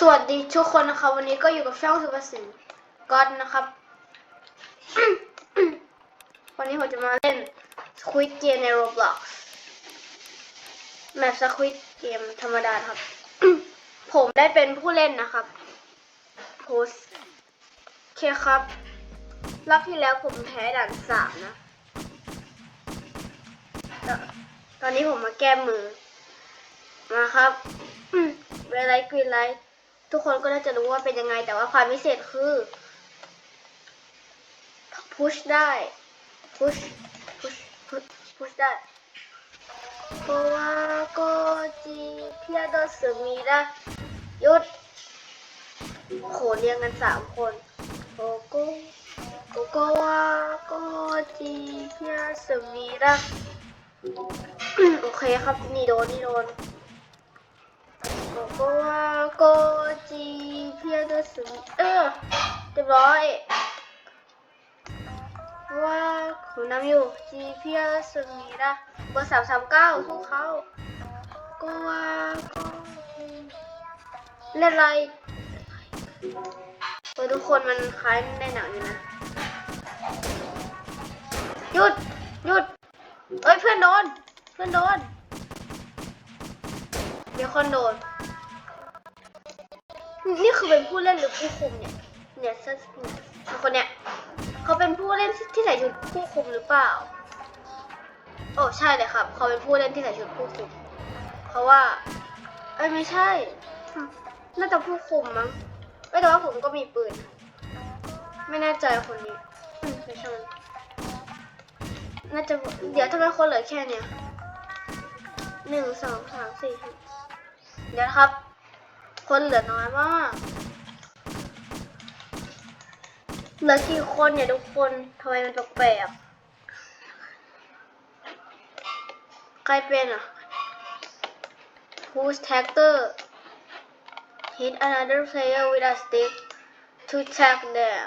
สวัสดีทุกคนนะครับ วันนี้ก็อยู่กับช่องสุภาษินก็อดนะครับ วันนี้ผมจะมาเล่น Squid Game ใน Roblox แมป Squid Game ธรรมดาครับ ผมได้เป็นผู้เล่นนะครับโพสเคครับรอบที่แล้วผมแพ้ด่านสามนะตตอนนี้ผมมาแก้มือ มาครับเวลไล ทุกคนก็น่าจะรู้ว่าเป็นยังไง แต่ว่าความพิเศษคือ push ได้ push push push push ได้เพราะว่าก็จีเพียโดสมีได้ยุดโหเรียงกันสามคนโกโก้โกโกวาโกจีเพียสมีได้โอเคครับ นี่โดน นี่โดน โกโกวาโกจีเพียโดสมีเออเรียบร้อยว่าคุณน้ำอยู่จีเพียสมีระเบอร์สามสามเก้าสู้เขาก็ว่าก็เล่นอะไรเออทุกคนมันคล้ายในหนังอยู่นะหยุดหยุดเอ้ยเพื่อนโดน เพื่อนโดนเดี๋ยวคนโดน นี่คือเป็นผู้เล่นหรือผู้คุมเนี่ย เนี่ยสักเนี่ยคนเนี้ยเขาเป็นผู้เล่นที่ใส่ชุดผู้คุมหรือเปล่า โอ้ใช่เลยครับ เขาเป็นผู้เล่นที่ใส่ชุดผู้คุม เพราะว่าเอ้ยไม่ใช่ น่าจะผู้คุมมั้งไม่แต่ว่าผมก็มีปืน ไม่แน่ใจคนนี้ไม่ใช่มันน่าจะ เดี๋ยวทำไมคนเหลือแค่เนี้ยหนึ่งสองสามสี่เดี๋ยวครับ คนเหลือน้อยมากเหลือกี่คนเนี่ยทุกคนทำไมมันแปลกใครเป็นอะ Who's tagger hit another player with a stick to tag them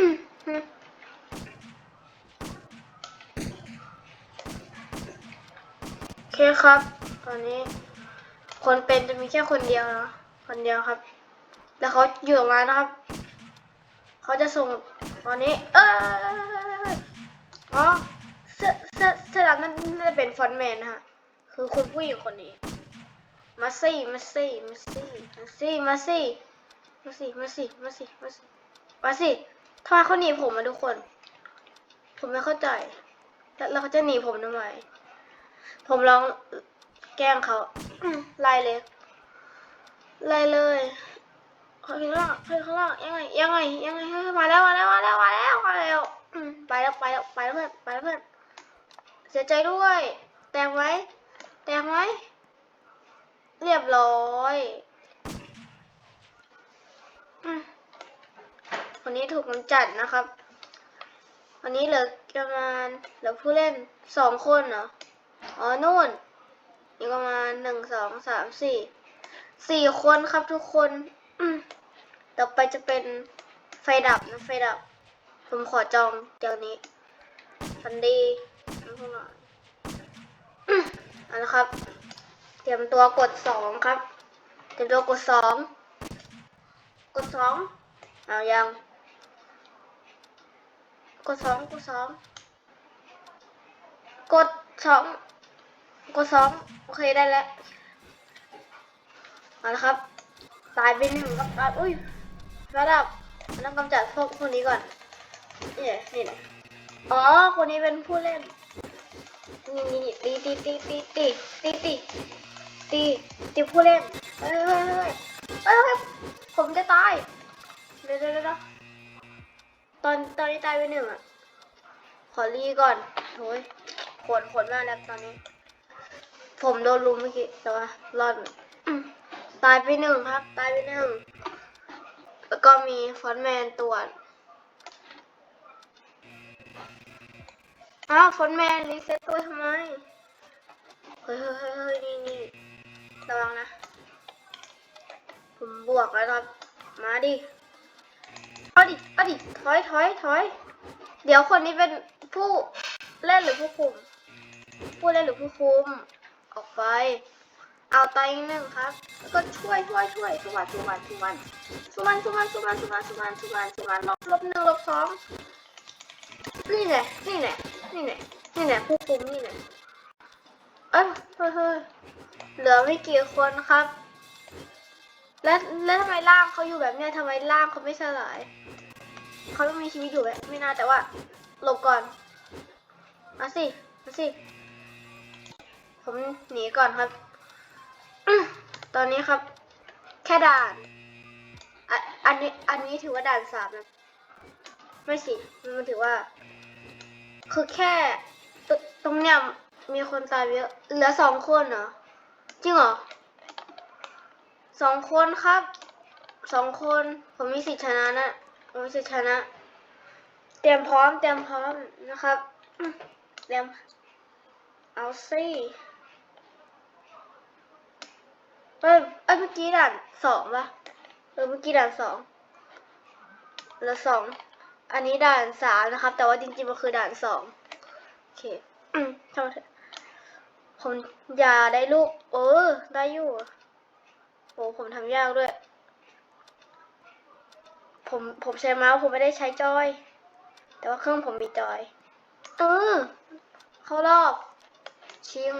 โอเคครับ ตอนนี้ คนเป็นจะมีแค่คนเดียวเนาะคนเดียวครับ แล้วเขาอยู่ตรงนั้นนะครับ เขาจะส่งตอนนี้ เอออ๋อเสื้อเสื้อเสื้อดำนั่นน่าจะเป็นฟอนต์แมนนะฮะคือคุณผู้หญิงคนนี้มาซี่มาซี่มาซี่มาซี่มาซี่มาซี่มาซี่มาซี่มาซี่มาซี่ ทำไมเขาหนีผมมาทุกคน ผมไม่เข้าใจ แล้วเขาจะหนีผมทำไม ผมลองแกล้งเขาไล่เลยไล่เลยเขาข้างล่างเขาข้างล่างยังไงยังไงยังไงมาแล้วมาแล้วมาแล้วมาแล้วมาแล้วไปแล้วไปแล้วไปแล้วเพื่อนไปแล้วเพื่อนเสียใจด้วย แตงไว้แตงไว้เรียบร้อยอืม คนนี้ถูกกำจัดนะครับ วันนี้เหลือประมาณเหลือผู้เล่นสองคนเหรอ อ๋อนู่นอีกประมาณหนึ่งสองสามสี่สี่คนครับทุกคนต่อไปจะเป็นไฟดับนะไฟดับ ผมขอจองเดี๋ยวนี้ฟันดีนะพวกเราอืมเอาละครับ เตรียมตัวกดสองครับ เตรียมตัวกดสองกดสองเอายัง ดสองกดสองกดสองกดสองโอเคได้แล้วมาแล้วครับ ตายไปหนึ่งครับตายอุ้ยระดับต้องกำจัดพวกพวกนี้ก่อนนี่แหละนี่แหละอ๋อ คนนี้เป็นผู้เล่น นี่นี่ตีตีตีตีตีตีตีตีตีผู้เล่นเฮ้ยเฮ้ยเฮ้ยเฮ้ยเฮ้ยผมจะตายเดี๋ยวเดี๋ยวเดี๋ยว ตอนตอนนี้ตายไปหนึ่งอะ ขอรีก่อนโอ้ยขนขนมากแล้วตอนนี้ ผมโดนลุมเมื่อกี้แต่ว่ารอดตายไปหนึ่งครับ ตายไปหนึ่งแล้วก็มีฟอนแมนตรวจอ้าวฟอนแมนรีเซ็ตตัวทำไม เฮ้ยเฮ้ยเฮ้ยนี่นี่ระวังนะ ผมบวกแล้วครับ มาดิ ดิอดิถอยถอยถอย เดี๋ยวคนนี้เป็นผู้เล่นหรือผู้คุม ผู้เล่นหรือผู้คุม ออกไป เอาตายหนึ่งครับ แล้วก็ช่วยช่วยช่วยสุวรรณสุวรรณสุวรรณสุวรรณสุวรรณสุวรรณสุวรรณสุวรรณสุวรรณสุวรรณลบลบหนึ่งลบสองนี่แหละนี่แหละนี่แหละนี่แหละผู้คุมนี่แหละเอ้ยเฮ้ยเฮ้ยเหลือไม่กี่คนครับแล้วแล้วทำไมร่างเขาอยู่แบบนี้ยทำไมร่างเขาไม่สลาย เขาต้องมีชีวิตอยู่ไหมไม่น่าแต่ว่าหลบก่อน มาสิ มาสิ ผมหนีก่อนครับ ตอนนี้ครับ แค่ด่านอะอันนี้ อันนี้ถือว่าด่านสามนะ ไม่สิ มันถือว่า คือแค่ตตรงเนี้ยมีคนตายเยอะ เหลือสองคนเหรอ จริงเหรอสองคนครับ สองคน ผมมีสิทธิชนะนะ ผมมีสิชนะ เตรียมพร้อม เตรียมพร้อมนะครับ เตรียม เอาสิเอ้ยเอ้ยเมื่อกี้ด่านสองปะเออเมื่อกี้ด่านสองแล้วสองอันนี้ด่านสามนะครับ แต่ว่าจริงๆมันคือด่านสองโอเคทำไมเถอะผมอย่าได้ลูก เออ ได้อยู่ โอ้ผมทำยากด้วย ผมผมใช้เมาส์ผมไม่ได้ใช้จอย แต่ว่าเครื่องผมมีจอย เออ เข้ารอบ ชิง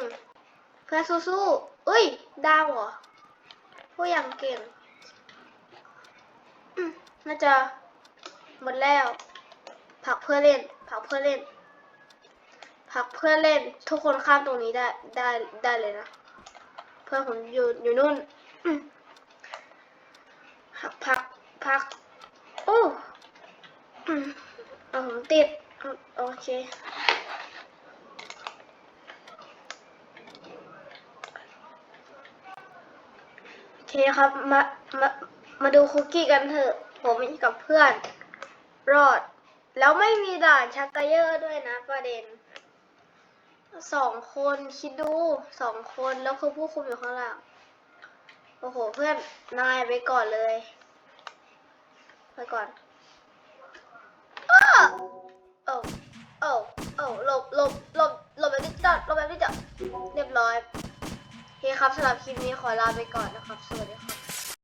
เพื่อนสู้ๆเอ้ย ดาวเหรอ ผู้อย่างเก่งอืมน่าจะหมดแล้ว ผักเพื่อเล่น ผักเพื่อเล่น ผักเพื่อเล่น ทุกคนข้ามตรงนี้ได้ได้ได้เลยนะ เพื่อนผมอยู่อยู่นู่นอืมผักผักผัก โอ้อืมเอาผมติดอืมโอ เค โอเคครับ มา มา มาดูคุกกี้กันเถอะ ผมกับเพื่อน รอด แล้วไม่มีด่านชักเกยอร์ด้วยนะประเด็น สองคนคิดดูสองคนแล้วคือผู้คุมอยู่ข้างหลังโอ้โห เพื่อน นายไปก่อนเลย ไปก่อนอ้า โอ้โอ้หลบหลบหลบหลบแบบนี้จัดหลบแบบนี้จัดเรียบร้อยเฮ้คครับสำหรับคลิปนี้ขอลาไปก่อนนะครับ สวัสดีครับ